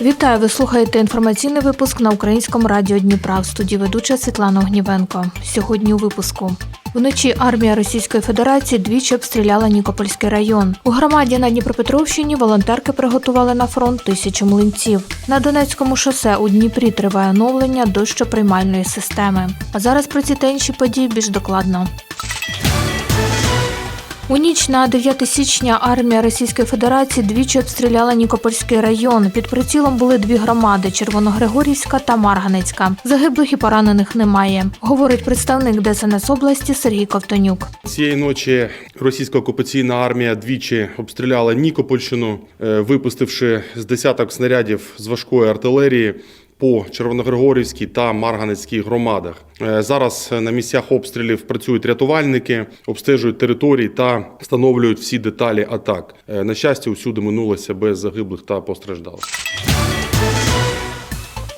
Вітаю! Ви слухаєте інформаційний випуск на українському радіо Дніпра. В студії ведуча Світлана Огнівенко. Сьогодні у випуску. Вночі армія Російської Федерації двічі обстріляла Нікопольський район. У громаді на Дніпропетровщині волонтерки приготували на фронт тисячу млинців. На Донецькому шосе у Дніпрі триває оновлення дощоприймальної системи. А зараз про ці та інші події більш докладно. У ніч на 9 січня армія Російської Федерації двічі обстріляла Нікопольський район. Під прицілом були дві громади Червоногригорівська та Марганецька. Загиблих і поранених немає, говорить представник ДСНС області Сергій Ковтонюк. Цієї ночі російська окупаційна армія двічі обстріляла Нікопольщину, е, випустивши з десяток снарядів з важкої артилерії по Червоногригорівській та Марганецькій громадах. Е, Зараз на місцях обстрілів працюють рятувальники, обстежують території та встановлюють всі деталі атак. Е, На щастя, усюди минулося без загиблих та постраждалих.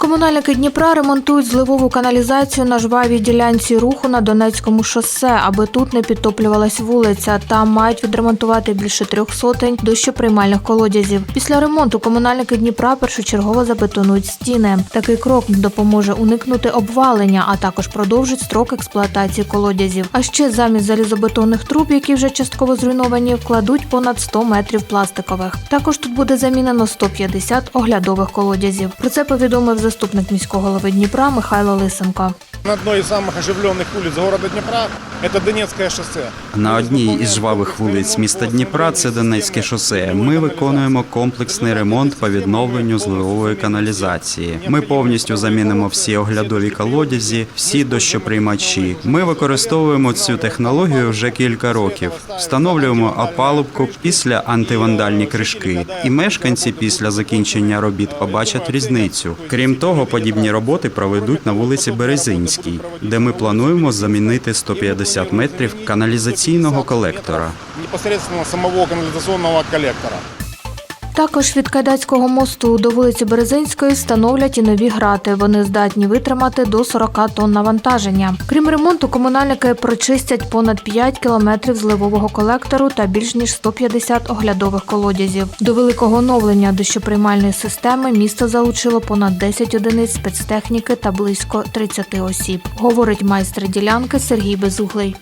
Комунальники Дніпра ремонтують зливову каналізацію на жвавій ділянці руху на Донецькому шосе, аби тут не підтоплювалась вулиця. Там мають відремонтувати більше трьох сотень дощоприймальних колодязів. Після ремонту комунальники Дніпра першочергово забетонують стіни. Такий крок допоможе уникнути обвалення, а також продовжить строк експлуатації колодязів. А ще замість залізобетонних труб, які вже частково зруйновані, вкладуть понад 100 метрів пластикових. Також тут буде замінено 150 оглядових колодязів. Про це повідомив заступник міського голови Дніпра Михайло Лисенко. На одной из самых оживленных улиц города Днепра это Донецкое шоссе. На одній із жвавих вулиць міста Дніпра це Донецьке шосе. Ми виконуємо комплексний ремонт по відновленню зливової каналізації. Ми повністю замінимо всі оглядові колодязі, всі дощоприймачі. Ми використовуємо цю технологію вже кілька років. Встановлюємо опалубку після антивандальні кришки, і мешканці після закінчення робіт побачать різницю. Крім того, подібні роботи проведуть на вулиці Березинській, де ми плануємо замінити 150 метрів каналізаційного колектора. Непосередньо самого каналізаційного коллектора. Також від Кайдацького мосту до вулиці Березинської встановлять і нові грати. Вони здатні витримати до 40 тонн навантаження. Крім ремонту, комунальники прочистять понад 5 кілометрів зливового колектору та більш ніж 150 оглядових колодязів. До великого оновлення дощоприймальної системи місто залучило понад 10 одиниць спецтехніки та близько 30 осіб. Говорить майстер ділянки Сергій Безуглий.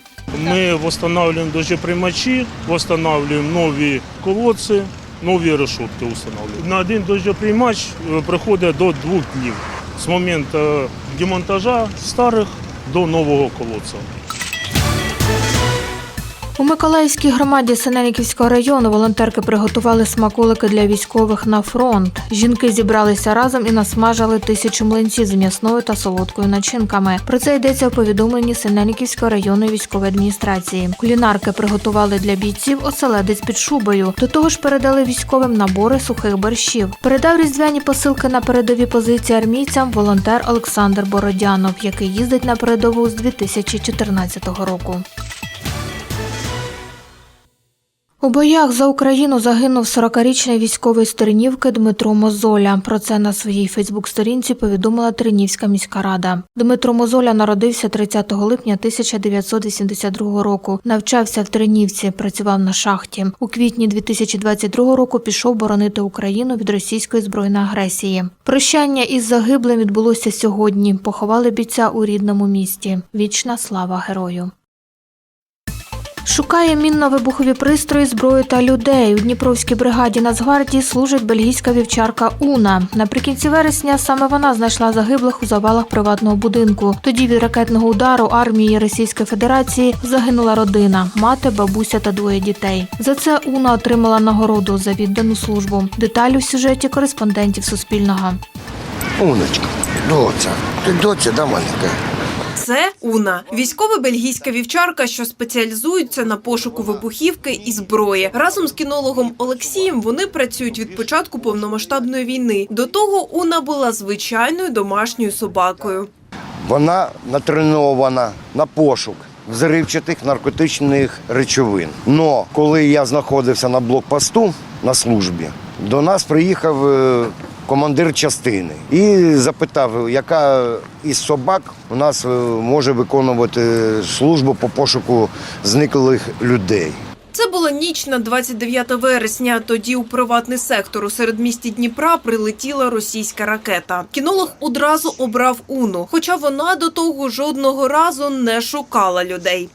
Ми встановлюємо дощоприймачі, встановлюємо нові колодці, нові решетки встановлюють. На один дощоприймач е, приходить до двох днів з моменту демонтажа старих до нового колодця. У Миколаївській громаді Синельниківського району волонтерки приготували смаколики для військових на фронт. Жінки зібралися разом і насмажили тисячу млинців з м'ясною та солодкою начинками. Про це йдеться у повідомленні Синельниківської районної військової адміністрації. Кулінарки приготували для бійців оселедець під шубою. До того ж передали військовим набори сухих борщів. Передав різдвяні посилки на передові позиції армійцям волонтер Олександр Бородянов, який їздить на передову з 2014 року. У боях за Україну загинув 40-річний військовий з Тернівки Дмитро Мозоля. Про це на своїй Фейсбук-сторінці повідомила Тернівська міська рада. Дмитро Мозоля народився 30 липня 1982 року. Навчався в Тернівці, працював на шахті. У квітні 2022 року пішов боронити Україну від російської збройної агресії. Прощання із загиблим відбулося сьогодні. Поховали бійця у рідному місті. Вічна слава герою. Шукає мінно-вибухові пристрої, зброю та людей. У Дніпровській бригаді Нацгвардії служить бельгійська вівчарка Уна. Наприкінці вересня саме вона знайшла загиблих у завалах приватного будинку. Тоді від ракетного удару армії Російської Федерації загинула родина, мати, бабуся та двоє дітей. За це Уна отримала нагороду за віддану службу. Деталі у сюжеті кореспондентів Суспільного. Уночка, доця, ти доця, да, маленька? Це Уна, військова бельгійська вівчарка, що спеціалізується на пошуку вибухівки і зброї. Разом з кінологом Олексієм вони працюють від початку повномасштабної війни. До того Уна була звичайною домашньою собакою. Вона натренована на пошук взривчатих наркотичних речовин. Но коли я знаходився на блокпосту на службі, до нас приїхав е, командир частини і запитав, яка із собак у нас е, може виконувати службу по пошуку зниклих людей. Це була ніч на 29 вересня. Тоді у приватний сектор у середмісті Дніпра прилетіла російська ракета. Кінолог одразу обрав Уну, хоча вона до того жодного разу не шукала людей.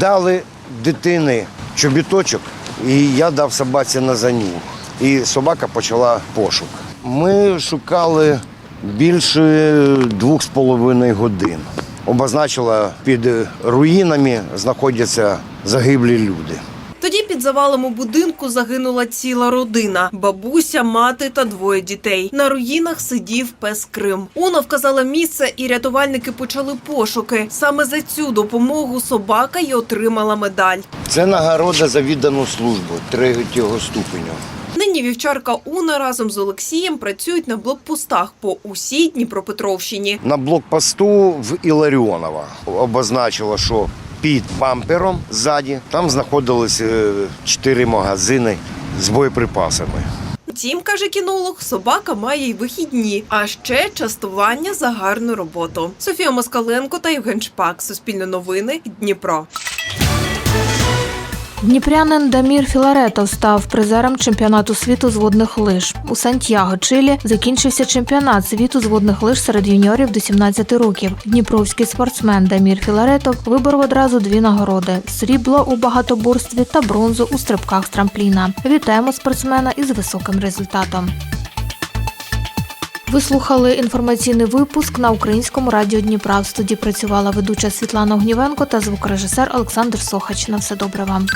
Дали дитини чобіточок, і я дав собаці на заню. І собака почала пошук. Ми шукали більше двох з половиною годин. Обозначила під руїнами знаходяться загиблі люди. Тоді під завалом у будинку загинула ціла родина: бабуся, мати та двоє дітей. На руїнах сидів пес Крим. Уна вказала місце, і рятувальники почали пошуки. Саме за цю допомогу собака й отримала медаль. Це нагорода за віддану службу третього ступеню. Нині вівчарка Уна разом з Олексієм працюють на блокпостах по усій Дніпропетровщині. На блокпосту в Іларіонова обозначила, що під бампером ззаді там знаходились е, чотири магазини з боєприпасами. Втім, каже кінолог, собака має й вихідні, а ще частування за гарну роботу. Софія Москаленко та Євген Шпак. Суспільне новини. Дніпро. Дніпрянин Дамір Філаретов став призером чемпіонату світу з водних лиж. У Сантьяго, Чилі, закінчився чемпіонат світу з водних лиж серед юніорів до 17 років. Дніпровський спортсмен Дамір Філаретов виборов одразу дві нагороди: срібло у багатоборстві та бронзу у стрибках з трампліна. Вітаємо спортсмена із високим результатом. Ви слухали інформаційний випуск на українському радіо Дніпра. В студії працювала ведуча Світлана Огнівенко та звукорежисер Олександр Сохач. На все добре вам.